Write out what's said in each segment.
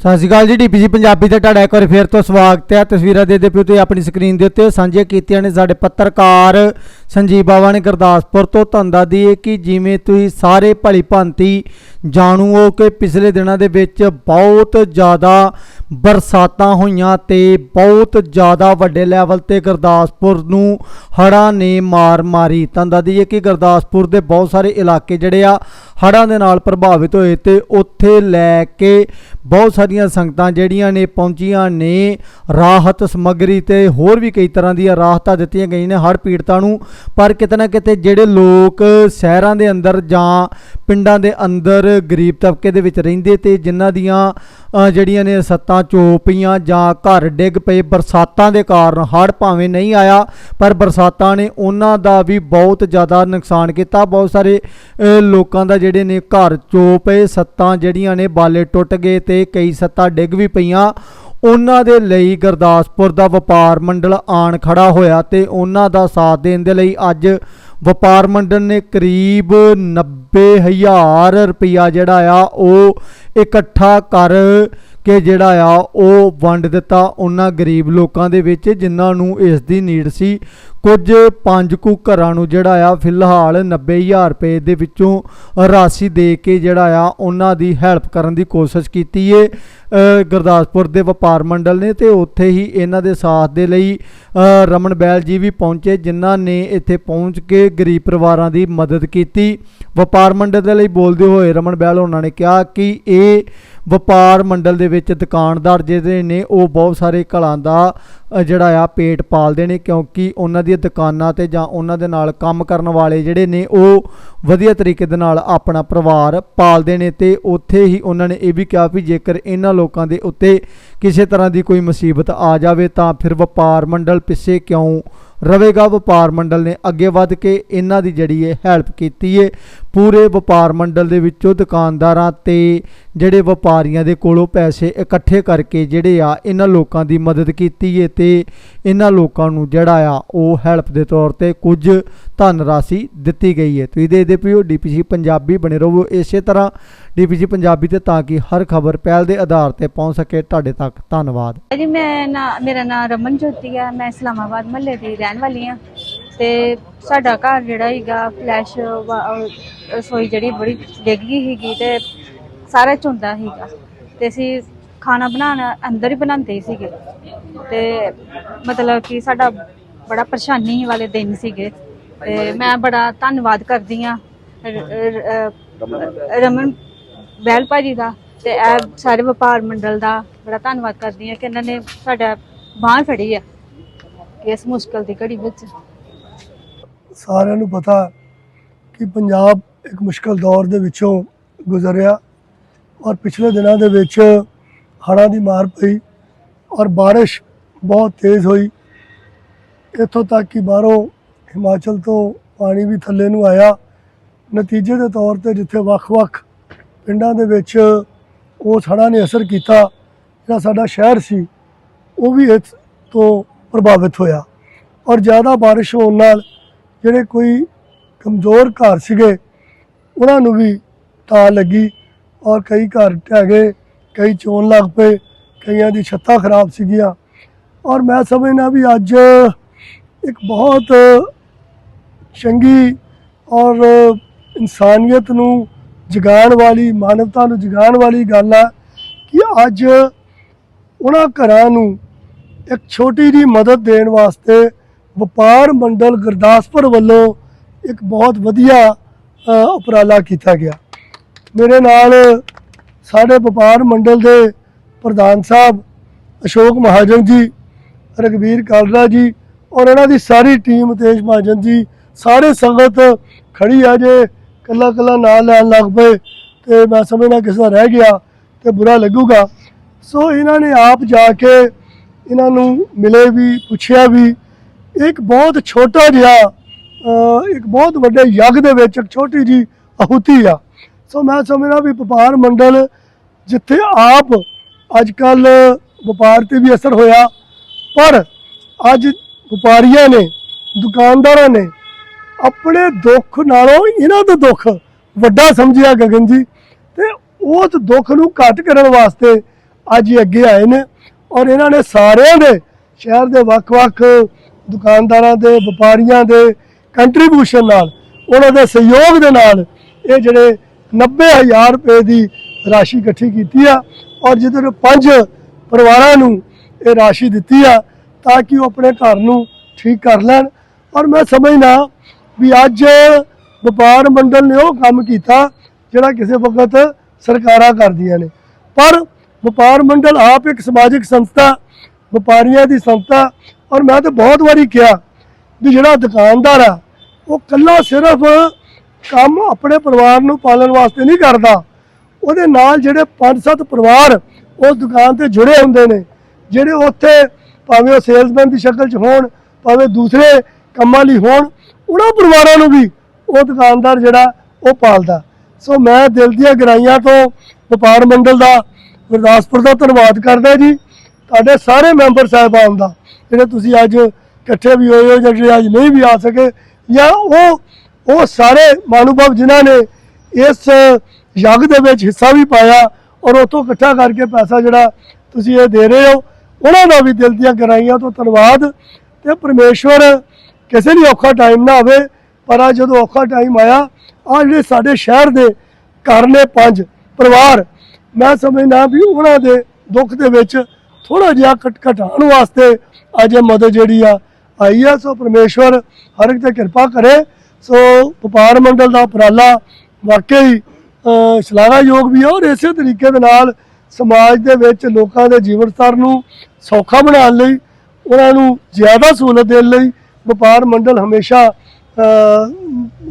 ਸਤਿ ਸ਼੍ਰੀ ਅਕਾਲ ਜੀ ਡੀਪੀਜੀ ਪੰਜਾਬੀ ਤੇ ਤੁਹਾਡਾ ਇੱਕ ਵਾਰ ਫੇਰ ਤੋਂ ਸਵਾਗਤ ਹੈ। ਤਸਵੀਰਾਂ ਦੇ ਦੇ ਪਿਓ ਤੁਸੀਂ ਆਪਣੀ ਸਕਰੀਨ ਦੇ ਉੱਤੇ ਸਾਂਝੇ ਕੀਤੀਆਂ ਨੇ ਸਾਡੇ ਪੱਤਰਕਾਰ ਸੰਜੀਵ ਬਾਵਾ ਨੇ ਗੁਰਦਾਸਪੁਰ ਤੋਂ ਧੰਦਾ ਦੀ ਹੈ ਕਿ ਜਿਵੇਂ ਤੁਸੀਂ ਸਾਰੇ ਭਲੀ ਭਾਂਤੀ ਜਾਣੂ ਹੋ ਕਿ ਪਿਛਲੇ ਦਿਨਾਂ ਦੇ ਵਿੱਚ ਬਹੁਤ ਜ਼ਿਆਦਾ ਬਰਸਾਤਾਂ ਹੋਈਆਂ ਤੇ ਬਹੁਤ ਜ਼ਿਆਦਾ ਵੱਡੇ ਲੈਵਲ ਤੇ ਗੁਰਦਾਸਪੁਰ ਨੂੰ ਹੜ੍ਹਾਂ ਨੇ ਮਾਰ ਮਾਰੀ। ਧੰਦਾ ਦੀ ਹੈ ਕਿ ਗੁਰਦਾਸਪੁਰ ਦੇ ਬਹੁਤ ਸਾਰੇ ਇਲਾਕੇ ਜਿਹੜੇ ਆ ਹੜ੍ਹਾਂ ਦੇ ਨਾਲ ਪ੍ਰਭਾਵਿਤ ਹੋਏ ਤੇ ਉੱਥੇ ਲੈ ਕੇ ਬਹੁਤ ਸਾਰੀਆਂ ਸੰਗਤਾਂ ਜਿਹੜੀਆਂ ਨੇ ਪਹੁੰਚੀਆਂ ਨੇ ਰਾਹਤ ਸਮੱਗਰੀ ਤੇ ਹੋਰ ਵੀ ਕਈ ਤਰ੍ਹਾਂ ਦੀਆਂ ਰਾਹਤਾਂ ਦਿੱਤੀਆਂ ਗਈਆਂ ਨੇ। ਹੜ੍ਹ ਪੀੜਤਾਂ ਨੂੰ ਪਰ ਕਿਤੇ ਨਾ ਕਿਤੇ ਜਿਹੜੇ ਲੋਕ ਸ਼ਹਿਰਾਂ ਦੇ ਅੰਦਰ ਜਾਂ ਪਿੰਡਾਂ ਦੇ ਅੰਦਰ ਗਰੀਬ ਤਬਕੇ ਦੇ ਵਿੱਚ ਰਹਿੰਦੇ ਤੇ ਜਿਨ੍ਹਾਂ ਦੀਆਂ ਜਿਹੜੀਆਂ ਨੇ ਸੱਤਾਂ ਚੋਪੀਆਂ ਜਾਂ ਘਰ ਡਿੱਗ ਪਏ, ਬਰਸਾਤਾਂ ਦੇ ਕਾਰਨ ਹੜ੍ਹ ਭਾਵੇਂ ਨਹੀਂ ਆਇਆ, ਪਰ ਬਰਸਾਤਾਂ ਨੇ ਉਹਨਾਂ ਦਾ ਵੀ ਬਹੁਤ ਜ਼ਿਆਦਾ ਨੁਕਸਾਨ ਕੀਤਾ। ਬਹੁਤ ਸਾਰੇ ਲੋਕਾਂ ਦਾ ਜਿਹੜੇ ਨੇ ਘਰ ਚੋ ਪਏ ਸੱਤਾਂ ਜਿਹੜੀਆਂ ਨੇ ਬਾਲੇ ਟੁੱਟ ਗਏ ਤੇ ਕਈ ਸੱਤਾਂ ਡਿੱਗ ਵੀ ਪਈਆਂ। ਉਹਨਾਂ ਦੇ ਲਈ ਗੁਰਦਾਸਪੁਰ ਦਾ ਵਪਾਰ ਮੰਡਲ ਆਣ ਖੜਾ ਹੋਇਆ ਤੇ ਉਹਨਾਂ ਦਾ ਸਾਥ ਦੇਣ ਦੇ ਲਈ ਅੱਜ ਵਪਾਰ ਮੰਡਲ ਨੇ ਕਰੀਬ 90000 ਰੁਪਇਆ ਜਿਹੜਾ ਆ, ਉਹ ਇਕੱਠਾ ਕਰ ਕਿ ਜਿਹੜਾ ਆ, ਉਹ ਵੰਡ ਦਿੱਤਾ ਉਹਨਾਂ ਗਰੀਬ ਲੋਕਾਂ ਦੇ ਵਿੱਚ ਜਿਨ੍ਹਾਂ ਨੂੰ ਇਸ ਦੀ ਨੀਡ ਸੀ। ਕੁਝ ਪੰਜ ਕੁ ਘਰਾਂ ਨੂੰ ਜਿਹੜਾ ਆ ਫਿਲਹਾਲ 90000 ਰੁਪਏ ਦੇ ਵਿੱਚੋਂ ਰਾਸ਼ੀ ਦੇ ਕੇ ਜਿਹੜਾ ਆ ਉਹਨਾਂ ਦੀ ਹੈਲਪ ਕਰਨ ਦੀ ਕੋਸ਼ਿਸ਼ ਕੀਤੀ ਏ ਗੁਰਦਾਸਪੁਰ ਦੇ ਵਪਾਰ ਮੰਡਲ ਨੇ ਤੇ ਉੱਥੇ ਹੀ ਇਹਨਾਂ ਦੇ ਸਾਥ ਦੇ ਲਈ ਰਮਨ ਬੈਲ ਜੀ ਵੀ ਪਹੁੰਚੇ ਜਿਨ੍ਹਾਂ ਨੇ ਇੱਥੇ ਪਹੁੰਚ ਕੇ ਗਰੀਬ ਪਰਿਵਾਰਾਂ ਦੀ ਮਦਦ ਕੀਤੀ। ਵਪਾਰ ਮੰਡਲ ਦੇ ਲਈ ਬੋਲਦੇ ਹੋਏ ਰਮਨ ਬੈਲ ਉਹਨਾਂ ਨੇ ਕਿਹਾ ਕਿ ਇਹ ਵਪਾਰ ਮੰਡਲ ਦੇ ਵਿੱਚ ਦੁਕਾਨਦਾਰ ਜਿਹੜੇ ਨੇ, ਉਹ ਬਹੁਤ ਸਾਰੇ ਘਲਾਂ ਦਾ ਜਿਹੜਾ ਆ, ਪੇਟ ਪਾਲਦੇ ਨੇ ਕਿਉਂਕਿ ਉਹਨਾਂ ਦੀਆਂ ਦੁਕਾਨਾਂ ਤੇ ਜਾਂ ਉਹਨਾਂ ਦੇ ਨਾਲ ਕੰਮ ਕਰਨ ਵਾਲੇ ਜਿਹੜੇ ਨੇ, ਉਹ ਵਧੀਆ ਤਰੀਕੇ ਦੇ ਨਾਲ ਆਪਣਾ ਪਰਿਵਾਰ ਪਾਲਦੇ ਨੇ ਤੇ ਉੱਥੇ ਹੀ ਉਹਨਾਂ ਨੇ ਇਹ ਵੀ ਕਿਹਾ ਵੀ ਜੇਕਰ ਇਹਨਾਂ ਲੋਕਾਂ ਦੇ ਉੱਤੇ ਕਿਸੇ ਤਰ੍ਹਾਂ ਦੀ ਕੋਈ ਮੁਸੀਬਤ ਆ ਜਾਵੇ ਤਾਂ ਫਿਰ ਵਪਾਰ ਮੰਡਲ ਪਿੱਛੇ ਕਿਉਂ ਰਵੇਗਾ? ਵਪਾਰ ਮੰਡਲ ਨੇ ਅੱਗੇ ਵੱਧ ਕੇ ਇਹਨਾਂ ਦੀ ਜਿਹੜੀ ਹੈ ਹੈਲਪ ਕੀਤੀ ਹੈ ਪੂਰੇ ਵਪਾਰ ਮੰਡਲ ਦੇ ਵਿੱਚੋਂ ਦੁਕਾਨਦਾਰਾਂ ਤੇ ਜਿਹੜੇ ਵਪਾਰੀਆਂ ਦੇ ਕੋਲੋਂ ਪੈਸੇ ਇਕੱਠੇ ਕਰਕੇ ਜਿਹੜੇ ਆ ਇਹਨਾਂ ਲੋਕਾਂ ਦੀ ਮਦਦ ਕੀਤੀ ਹੈ ਤੇ ਇਹਨਾਂ ਲੋਕਾਂ ਨੂੰ ਜਿਹੜਾ ਆ ਉਹ ਹੈਲਪ ਦੇ ਤੌਰ ਤੇ ਕੁਝ ਧਨ ਰਾਸ਼ੀ ਦਿੱਤੀ ਗਈ ਹੈ ਤੁਸੀਂ ਦੇਖਦੇ ਪਿਓ ਡੀਪੀਸੀ ਪੰਜਾਬੀ ਬਣੇ ਰਹੋ ਇਸੇ ਤਰ੍ਹਾਂ। ਡੀਪੀਸੀ ਪੰਜਾਬੀ ਤੇ ਤਾਂ ਕਿ ਹਰ ਖਬਰ ਪਹਿਲ ਦੇ ਆਧਾਰ ਤੇ ਪਹੁੰਚ ਸਕੇ। ਤੁਹਾਡੇ ਤੱਕ ਧੰਨਵਾਦ। ਜੀ ਮੈਂ ਨਾ, ਮੇਰਾ ਨਾਮ ਰਮਨ ਜੋਤੀ ਹੈ ਮੈਂ ਇਸਲਾਮਾਬਾਦ ਮਹੱਲੇ ਦੀ ਰਹਿਣ ਵਾਲੀ ਹਾਂ ਤੇ ਸਾਡਾ ਘਰ ਜਿਹੜਾ ਹੈਗਾ ਫਲੈਸ਼ ਵਾ- ਰਸੋਈ ਜਿਹੜੀ ਬੜੀ ਡਿੱਗ ਗਈ ਸੀਗੀ ਤੇ ਸਾਰਾ ਚੁੰਦਾ ਸੀਗਾ। ਤੇ ਅਸੀਂ ਖਾਣਾ ਬਣਾਉਣਾ ਅੰਦਰ ਹੀ ਬਣਾਉਂਦੇ ਸੀਗੇ। ਤੇ ਮਤਲਬ ਕਿ ਸਾਡਾ ਬੜਾ ਪਰੇਸ਼ਾਨੀ ਵਾਲੇ ਦਿਨ ਸੀਗੇ। ਤੇ ਮੈਂ ਬੜਾ ਧੰਨਵਾਦ ਕਰਦੀ ਹਾਂ ਰਮਨ ਬੈਲ ਭਾਜੀ ਦਾ ਤੇ ਇਹ ਸਾਰੇ ਵਪਾਰ ਮੰਡਲ ਦਾ ਬੜਾ ਧੰਨਵਾਦ ਕਰਦੀ ਹਾਂ ਕਿ ਇਹਨਾਂ ਨੇ ਸਾਡਾ ਬਾਂਹ ਫੜੀ ਆ ਇਸ ਮੁਸ਼ਕਲ ਦੀ ਘੜੀ ਵਿੱਚ। ਸਾਰਿਆਂ ਨੂੰ ਪਤਾ ਕਿ ਪੰਜਾਬ ਇੱਕ ਮੁਸ਼ਕਲ ਦੌਰ ਦੇ ਵਿੱਚੋਂ ਗੁਜ਼ਰਿਆ ਔਰ ਪਿਛਲੇ ਦਿਨਾਂ ਦੇ ਵਿੱਚ ਹੜ੍ਹਾਂ ਦੀ ਮਾਰ ਪਈ ਔਰ ਬਾਰਿਸ਼ ਬਹੁਤ ਤੇਜ਼ ਹੋਈ। ਇੱਥੋਂ ਤੱਕ ਕਿ ਬਾਹਰੋਂ ਹਿਮਾਚਲ ਤੋਂ ਪਾਣੀ ਵੀ ਥੱਲੇ ਨੂੰ ਆਇਆ। ਨਤੀਜੇ ਦੇ ਤੌਰ ਤੇ ਜਿੱਥੇ ਵੱਖ-ਵੱਖ ਪਿੰਡਾਂ ਦੇ ਵਿੱਚ ਉਸ ਹੜ੍ਹਾਂ ਨੇ ਅਸਰ ਕੀਤਾ, ਜਿਹੜਾ ਸਾਡਾ ਸ਼ਹਿਰ ਸੀ, ਉਹ ਵੀ ਇਸ ਤੋਂ ਪ੍ਰਭਾਵਿਤ ਹੋਇਆ। ਔਰ ਜ਼ਿਆਦਾ ਬਾਰਿਸ਼ ਹੋਣ ਨਾਲ ਜਿਹੜੇ ਕੋਈ ਕਮਜ਼ੋਰ ਘਰ ਸੀਗੇ, ਉਹਨਾਂ ਨੂੰ ਵੀ ਤਾਂ ਲੱਗੀ ਔਰ ਕਈ ਘਰ ਢਹਿ ਗਏ, ਕਈ ਚੋਣ ਲੱਗ ਪਏ, ਕਈਆਂ ਦੀ ਛੱਤਾਂ ਖਰਾਬ ਸੀਗੀਆਂ। ਔਰ ਮੈਂ ਸਮਝਣਾ ਵੀ ਅੱਜ ਇੱਕ ਬਹੁਤ ਚੰਗੀ ਔਰ ਇਨਸਾਨੀਅਤ ਨੂੰ ਜਗਾਉਣ ਵਾਲੀ, ਮਾਨਵਤਾ ਨੂੰ ਜਗਾਉਣ ਵਾਲੀ ਗੱਲ ਆ ਕਿ ਅੱਜ ਉਹਨਾਂ ਘਰਾਂ ਨੂੰ ਇੱਕ ਛੋਟੀ ਜੀ ਮਦਦ ਦੇਣ ਵਾਸਤੇ ਵਪਾਰ ਮੰਡਲ ਗੁਰਦਾਸਪੁਰ ਵੱਲੋਂ ਇੱਕ ਬਹੁਤ ਵਧੀਆ ਉਪਰਾਲਾ ਕੀਤਾ ਗਿਆ। ਮੇਰੇ ਨਾਲ ਸਾਡੇ ਵਪਾਰ ਮੰਡਲ ਦੇ ਪ੍ਰਧਾਨ ਸਾਹਿਬ ਅਸ਼ੋਕ ਮਹਾਜਨ ਜੀ ਰਗਵੀਰ ਕਾਲਰਾ ਜੀ ਔਰ ਇਹਨਾਂ ਦੀ ਸਾਰੀ ਟੀਮ ਤੇਜ ਮਹਾਜਨ ਜੀ, ਸਾਰੇ ਸੰਗਤ ਖੜੀ ਆ ਜੇ ਕੱਲਾ ਕੱਲਾ ਨਾਲ ਲੈਣ ਲੱਗ ਪਏ ਤੇ ਮੈਂ ਸਮਝਣਾ ਕਿਸੇ ਦਾ ਰਹਿ ਗਿਆ ਤੇ ਬੁਰਾ ਲੱਗੂਗਾ। ਸੋ ਇਹਨਾਂ ਨੇ ਆਪ ਜਾ ਕੇ ਇਹਨਾਂ ਨੂੰ ਮਿਲੇ ਵੀ, ਪੁੱਛਿਆ ਵੀ ਇੱਕ ਬਹੁਤ ਛੋਟਾ ਜਿਹਾ ਇੱਕ ਬਹੁਤ ਵੱਡੇ ਯੱਗ ਦੇ ਵਿੱਚ ਇੱਕ ਛੋਟੀ ਜੀ ਆਹੂਤੀ ਆ। ਸੋ ਮੈਂ ਸਮਝਦਾ ਵੀ ਵਪਾਰ ਮੰਡਲ ਜਿੱਥੇ ਆਪ ਅੱਜ ਕੱਲ ਵਪਾਰ ਤੇ ਵੀ ਅਸਰ ਹੋਇਆ, ਪਰ ਅੱਜ ਵਪਾਰੀਆਂ ਨੇ, ਦੁਕਾਨਦਾਰਾਂ ਨੇ ਆਪਣੇ ਦੁੱਖ ਨਾਲੋਂ ਇਹਨਾਂ ਦਾ ਦੁੱਖ ਵੱਡਾ ਸਮਝਿਆ, ਗਗਨ ਜੀ। ਤੇ ਉਸ ਦੁੱਖ ਨੂੰ ਘੱਟ ਕਰਨ ਵਾਸਤੇ ਅੱਜ ਅੱਗੇ ਆਏ ਨੇ ਔਰ ਇਹਨਾਂ ਨੇ ਸਾਰਿਆਂ ਦੇ ਸ਼ਹਿਰ ਦੇ ਵੱਖ-ਵੱਖ ਦੁਕਾਨਦਾਰਾਂ ਦੇ, ਵਪਾਰੀਆਂ ਦੇ ਕੰਟਰੀਬਿਊਸ਼ਨ ਨਾਲ, ਉਹਨਾਂ ਦੇ ਸਹਿਯੋਗ ਦੇ ਨਾਲ ਇਹ ਜਿਹੜੇ 90000 ਰੁਪਏ ਦੀ ਰਾਸ਼ੀ ਇਕੱਠੀ ਕੀਤੀ ਆ ਔਰ ਜਿਹਦੇ ਵਿੱਚ ਪੰਜ ਪਰਿਵਾਰਾਂ ਨੂੰ ਇਹ ਰਾਸ਼ੀ ਦਿੱਤੀ ਆ ਤਾਂ ਕਿ ਉਹ ਆਪਣੇ ਘਰ ਨੂੰ ਠੀਕ ਕਰ ਲੈਣ। ਔਰ ਮੈਂ ਸਮਝਦਾ ਵੀ ਅੱਜ ਵਪਾਰ ਮੰਡਲ ਨੇ ਉਹ ਕੰਮ ਕੀਤਾ ਜਿਹੜਾ ਕਿਸੇ ਵਕਤ ਸਰਕਾਰਾਂ ਕਰਦੀਆਂ ਨੇ। ਪਰ ਵਪਾਰ ਮੰਡਲ ਆਪ ਇੱਕ ਸਮਾਜਿਕ ਸੰਸਥਾ, ਵਪਾਰੀਆਂ ਦੀ ਸੰਸਥਾ ਔਰ ਮੈਂ ਤਾਂ ਬਹੁਤ ਵਾਰੀ ਕਿਹਾ ਵੀ ਜਿਹੜਾ ਦੁਕਾਨਦਾਰ ਆ ਉਹ ਕੱਲਾ ਸਿਰਫ ਕੰਮ ਆਪਣੇ ਪਰਿਵਾਰ ਨੂੰ ਪਾਲਣ ਵਾਸਤੇ ਨਹੀਂ ਕਰਦਾ। ਉਹਦੇ ਨਾਲ ਜਿਹੜੇ 5-7 ਪਰਿਵਾਰ ਉਸ ਦੁਕਾਨ ਤੇ ਜੁੜੇ ਹੁੰਦੇ ਨੇ, ਜਿਹੜੇ ਉੱਥੇ ਭਾਵੇਂ ਉਹ ਸੇਲਸਮੈਨ ਦੀ ਸ਼ਕਲ 'ਚ ਹੋਣ, ਭਾਵੇਂ ਦੂਸਰੇ ਕੰਮਾਂ ਲਈ ਹੋਣ, ਉਹਨਾਂ ਪਰਿਵਾਰਾਂ ਨੂੰ ਵੀ ਉਹ ਦੁਕਾਨਦਾਰ ਜਿਹੜਾ, ਉਹ ਪਾਲਦਾ। ਸੋ ਮੈਂ ਦਿਲ ਦੀਆਂ ਗਰਾਈਆਂ ਤੋਂ ਵਪਾਰ ਮੰਡਲ ਦਾ ਗੁਰਦਾਸਪੁਰ ਦਾ ਧੰਨਵਾਦ ਕਰਦਾ ਜੀ। ਤੁਹਾਡੇ ਸਾਰੇ ਮੈਂਬਰ ਸਾਹਿਬਾਨ ਦਾ, ਜਿਹੜੇ ਤੁਸੀਂ ਅੱਜ ਇਕੱਠੇ ਵੀ ਹੋਏ ਹੋ, ਜਾਂ ਜਿਹੜੇ ਅੱਜ ਨਹੀਂ ਵੀ ਆ ਸਕੇ, ਜਾਂ ਉਹ ਉਹ ਸਾਰੇ ਮਾਨਵਭਾਵ ਜਿਨ੍ਹਾਂ ਨੇ ਇਸ ਯੱਗ ਦੇ ਵਿੱਚ ਹਿੱਸਾ ਵੀ ਪਾਇਆ ਔਰ ਉਤੋਂ ਇਕੱਠਾ ਕਰਕੇ ਪੈਸਾ ਜਿਹੜਾ ਤੁਸੀਂ ਇਹ ਦੇ ਰਹੇ ਹੋ, ਉਹਨਾਂ ਦਾ ਵੀ ਦਿਲ ਦੀਆਂ ਗਹਿਰਾਈਆਂ ਤੋਂ ਧੰਨਵਾਦ। ਤੇ ਪਰਮੇਸ਼ਵਰ, ਕਿਸੇ ਲਈ ਔਖਾ ਟਾਈਮ ਨਾ ਆਵੇ, ਪਰ ਆ ਜਦੋਂ ਔਖਾ ਟਾਈਮ ਆਇਆ ਆ ਜਿਹੜੇ ਸਾਡੇ ਸ਼ਹਿਰ ਦੇ ਘਰ ਨੇ ਪੰਜ ਪਰਿਵਾਰ, ਮੈਂ ਸਮਝਦਾ ਵੀ ਉਹਨਾਂ ਦੇ ਦੁੱਖ ਦੇ ਵਿੱਚ ਥੋੜਾ ਜਿਹਾ ਘਟ ਘਟਾਉਣ ਵਾਸਤੇ ਅੱਜ ਇਹ ਮਦਦ ਜਿਹੜੀ ਆ ਆਈ ਆ। ਸੋ ਪਰਮੇਸ਼ਵਰ ਹਰ ਇੱਕ ਤੇ ਕਿਰਪਾ ਕਰੇ। ਸੋ ਵਪਾਰ ਮੰਡਲ ਦਾ ਉਪਰਾਲਾ ਵਾਕਈ ਅ, ਸ਼ਲਾਘਾਯੋਗ ਵੀ ਆ ਔਰ ਇਸੇ ਤਰੀਕੇ ਦੇ ਨਾਲ ਸਮਾਜ ਦੇ ਵਿੱਚ ਲੋਕਾਂ ਦੇ ਜੀਵਨ ਸਤਰ ਨੂੰ ਸੌਖਾ ਬਣਾਉਣ ਲਈ ਉਹਨਾਂ ਨੂੰ ਜ਼ਿਆਦਾ ਸਹੂਲਤ ਦੇਣ ਲਈ ਵਪਾਰ ਮੰਡਲ ਹਮੇਸ਼ਾ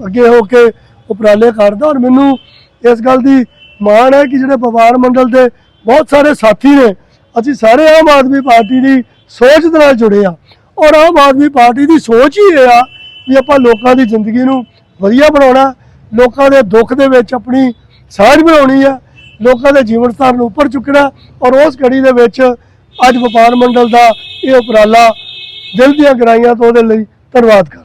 ਅੱਗੇ ਹੋ ਕੇ ਉਪਰਾਲੇ ਕਰਦਾ। ਔਰ ਮੈਨੂੰ ਇਸ ਗੱਲ ਦੀ ਮਾਣ ਹੈ ਕਿ ਜਿਹੜੇ ਵਪਾਰ ਮੰਡਲ ਦੇ ਬਹੁਤ ਸਾਰੇ ਸਾਥੀ ਨੇ ਅਸੀਂ ਸਾਰੇ ਆਮ ਆਦਮੀ ਪਾਰਟੀ ਦੀ ਸੋਚ ਦੇ ਨਾਲ ਜੁੜੇ ਆ ਔਰ ਆਮ ਆਦਮੀ ਪਾਰਟੀ ਦੀ ਸੋਚ ਹੀ ਇਹ ਆ ਵੀ ਆਪਾਂ ਲੋਕਾਂ ਦੀ ਜ਼ਿੰਦਗੀ ਨੂੰ ਵਧੀਆ ਬਣਾਉਣਾ, ਲੋਕਾਂ ਦੇ ਦੁੱਖ ਦੇ ਵਿੱਚ ਆਪਣੀ ਸਾਂਝ ਬਣਾਉਣੀ ਆ, ਲੋਕਾਂ ਦੇ ਜੀਵਨ ਸਤਰ ਨੂੰ ਉੱਪਰ ਚੁੱਕਣਾ, ਔਰ ਉਸ ਘੜੀ ਦੇ ਵਿੱਚ ਅੱਜ ਵਪਾਰ ਮੰਡਲ ਦਾ ਇਹ ਉਪਰਾਲਾ ਦਿਲ ਦੀਆਂ ਗਰਾਈਆਂ ਤੋਂ ਉਹਦੇ ਲਈ ਧੰਨਵਾਦ ਕਰ